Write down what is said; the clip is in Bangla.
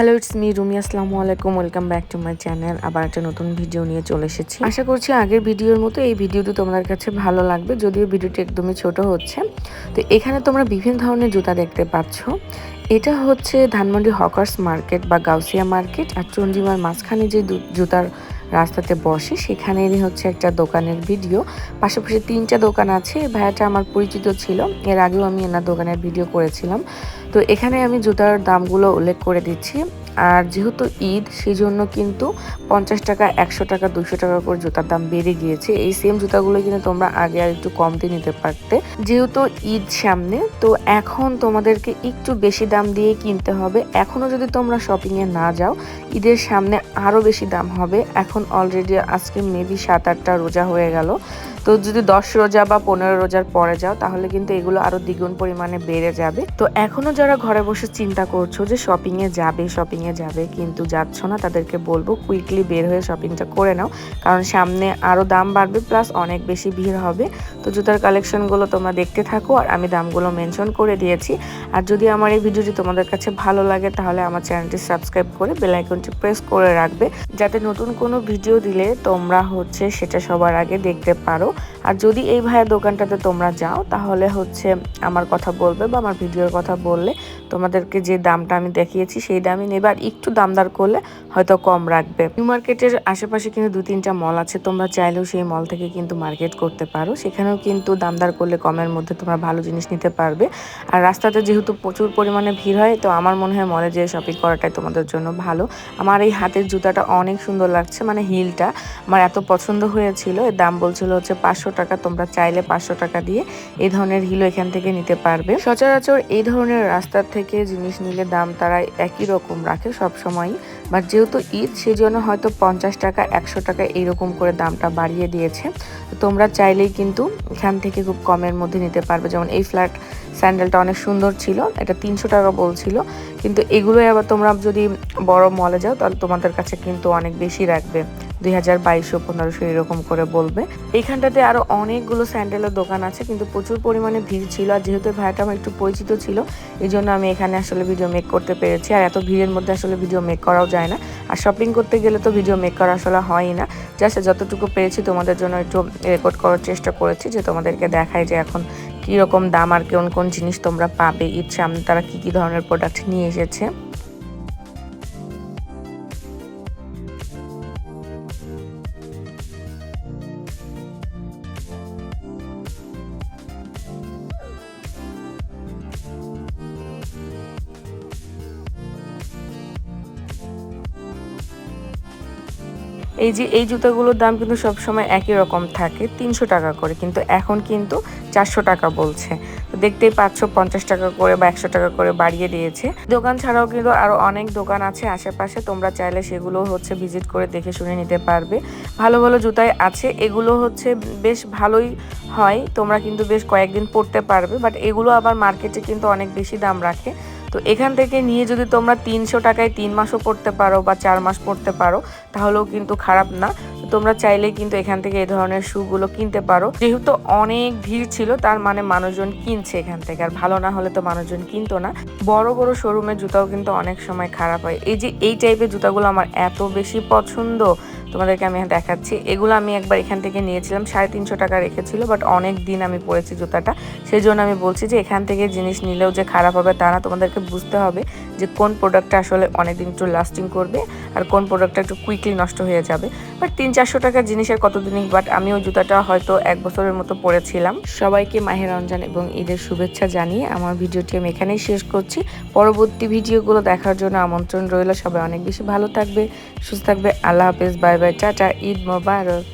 হ্যালো ইটস মি রুমি আসসালামু আলাইকুম welcome back to my channel আবার একটা নতুন ভিডিও নিয়ে চলে এসেছি। আশা করছি আগের ভিডিওর মতো এই ভিডিওটি তোমাদের কাছে ভালো লাগবে। যদিও ভিডিওটি একদমই ছোট হচ্ছে। তো এখানে তোমরা বিভিন্ন ধরনের জুতা দেখতে পাচ্ছ। এটা হচ্ছে ধানমন্ডি হকার্স মার্কেট বা গাউসিয়া মার্কেট। আর চন্ডিমার মাঝখানে যে জুতার রাস্তাতে বসে। সেখানেরই হচ্ছে একটা দোকানের ভিডিও। পাশাপাশি তিনটা দোকান আছে। ভাইয়াটা আমার পরিচিত ছিল। এর আগেও আমি এনার দোকানের ভিডিও করেছিলাম। তো এখানে আমি জুতার দামগুলো উল্লেখ করে দিচ্ছি। আর যেহেতু ঈদ সেই জন্য কিন্তু পঞ্চাশ টাকা, একশো টাকা দুশো টাকা করে জুতার দাম বেড়ে গিয়েছে। এই সেম জুতাগুলো কিন্তু তোমরা আগে আর একটু কম দিয়ে নিতে পারতে। যেহেতু ঈদ সামনে, তো এখন তোমাদেরকে একটু বেশি দাম দিয়ে কিনতে হবে। এখনও যদি তোমরা শপিংয়ে না যাও, ঈদের সামনে আরও বেশি দাম হবে। এখন অলরেডি আজকে মেবি সাত আটটা রোজা হয়ে গেল। তো যদি দশ রোজা বা পনেরো রোজার পরে যাও, তাহলে কিন্তু এগুলো আরও দ্বিগুণ পরিমাণে বেড়ে যাবে। তো এখনও যারা ঘরে বসে চিন্তা করছ যে শপিং এ যাবে শপিং এ যাবে, কিন্তু যাচ্ছ না, তাদেরকে বলব কুইকলি বের হয়ে শপিংটা করে নাও। কারণ সামনে আরও দাম বাড়বে প্লাস অনেক বেশি ভিড় হবে। তো জুতার কালেকশনগুলো তোমরা দেখতে থাকো, আর আমি দামগুলো মেনশন করে দিয়েছি। আর যদি আমার এই ভিডিওটি তোমাদের কাছে ভালো লাগে, তাহলে আমার চ্যানেলটি সাবস্ক্রাইব করে বেল আইকনটি প্রেস করে রাখবে। যাতে নতুন কোনো ভিডিও দিলে তোমরা হচ্ছে সেটা সবার আগে দেখতে পারো। আর যদি এই ভাইয়ের দোকানটাতে তোমরা যাও, তাহলে হচ্ছে আমার কথা বলবে বা আমার ভিডিওর কথা বললে তোমাদেরকে যে দামটা আমি দেখিয়েছি, সেই দামই নেবে। আর একটু দামদার করলে হয়তো কম রাখবে। নিউ মার্কেটের আশেপাশে কিন্তু দু তিনটা মল আছে, তোমরা চাইলেও সেই মল থেকে কিন্তু মার্কেট করতে পারো। সেখানেও কিন্তু দামদার করলে কমের মধ্যে তোমরা ভালো জিনিস নিতে পারবে। আর রাস্তাতে যেহেতু প্রচুর পরিমাণে ভিড় হয়, তো আমার মনে হয় মলে যেয়ে শপিং করাটাই তোমাদের জন্য ভালো। আমার এই হাতের জুতাটা অনেক সুন্দর লাগছে মানে হিলটা। আমার এত পছন্দ হয়েছিল, এর দাম বলছিল হচ্ছে পাঁচশো টাকা, তোমরা চাইলে পাঁচশো টাকা দিয়ে এই ধরনের হিলও এখান থেকে নিতে পারবে। সচরাচর এই ধরনের রাস্তার থেকে জিনিস নিলে দাম তারা একই রকম রাখে সব সময়ই বাট যেহেতু ঈদ সেই জন্য হয়তো পঞ্চাশ টাকা, একশো টাকা এইরকম করে দামটা বাড়িয়ে দিয়েছে। তোমরা চাইলেই কিন্তু এখান থেকে খুব কমের মধ্যে নিতে পারবে। যেমন এই ফ্ল্যাট স্যান্ডেলটা অনেক সুন্দর ছিল, এটা তিনশো টাকা বলছিল। কিন্তু এগুলোই আবার তোমরা যদি বড় মলে যাও, তাহলে তোমাদের কাছে কিন্তু অনেক বেশি রাখবে। দুই হাজার বাইশশো পনেরোশো এরকম করে বলবে। এইখানটাতে আরও অনেকগুলো স্যান্ডেলের দোকান আছে, কিন্তু প্রচুর পরিমাণে ভিড় ছিল। আর যেহেতু ভাইটা আমার একটু পরিচিত ছিল এই জন্য আমি এখানে আসলে ভিডিও মেক করতে পেরেছি। আর এত ভিড়ের মধ্যে আসলে ভিডিও মেক করাও যায় না। আর শপিং করতে গেলে তো ভিডিও মেক করা আসলে হয়ই না। জাস্ট যতটুকু পেরেছি তোমাদের জন্য একটু রেকর্ড করার চেষ্টা করেছি, যে তোমাদেরকে দেখায় যে এখন কীরকম দাম আর কোন কোন জিনিস তোমরা পাবে। ঈদ সামনে তারা কী কী ধরনের প্রোডাক্ট নিয়ে এসেছে। এই যে, এই জুতাগুলোর দাম কিন্তু সবসময় একই রকম থাকে, তিনশো টাকা করে। কিন্তু এখন কিন্তু চারশো টাকা বলছে। তো দেখতেই পাচ্ছ, পঞ্চাশ টাকা করে বা একশো টাকা করে বাড়িয়ে দিয়েছে। দোকান ছাড়াও কিন্তু আরও অনেক দোকান আছে আশেপাশে। তোমরা চাইলে সেগুলো হচ্ছে ভিজিট করে দেখে শুনে নিতে পারবে। ভালো ভালো জুতাই আছে। এগুলো হচ্ছে বেশ ভালোই হয়। তোমরা কিন্তু বেশ কয়েকদিন পরতে পারবে। বাট এগুলো আবার মার্কেটে কিন্তু অনেক বেশি দাম রাখে। তো এখান থেকে নিয়ে যদি তোমরা তিনশো টাকায় তিন মাসও পড়তে পারো বা চার মাস পড়তে পারো, তাহলেও কিন্তু খারাপ না। তোমরা চাইলে কিন্তু এখান থেকে এই ধরনের শুগুলো কিনতে পারো। যেহেতু অনেক ভিড় ছিল, তার মানে মানুষজন কিনছে এখান থেকে। আর ভালো না হলে তো মানুষজন কিনতো না। বড় বড় শোরুমের জুতাও কিন্তু অনেক সময় খারাপ হয়। এই যে এই টাইপের জুতাগুলো আমার এত বেশি পছন্দ তোমাদেরকে আমি দেখাচ্ছি। এগুলো আমি একবার এখান থেকে নিয়েছিলাম, সাড়ে তিনশো টাকা রেখেছিল বাট অনেক দিন আমি পরেছি জুতাটা। সেই জন্য আমি বলছি যে এখান থেকে জিনিস নিলেও যে খারাপ হবে তা না, তোমাদেরকে বুঝতে হবে যে কোন প্রোডাক্টটা আসলে অনেকদিন একটু লাস্টিং করবে আর কোন প্রোডাক্টটা একটু কুইকলি নষ্ট হয়ে যাবে। বাট তিন চারশো টাকার জিনিসের কতদিনই বাট আমি ওই জুতাটা হয়তো এক বছরের মতো পরেছিলাম। সবাইকে মাহের রমজান এবং ঈদের শুভেচ্ছা জানিয়ে আমার ভিডিওটি আমি এখানেই শেষ করছি। পরবর্তী ভিডিওগুলো দেখার জন্য আমন্ত্রণ রইল। সবাই অনেক বেশি ভালো থাকবে, সুস্থ থাকবে। আল্লাহ হাফেজ, বাই বাই, টাটা, ঈদ মোবারক।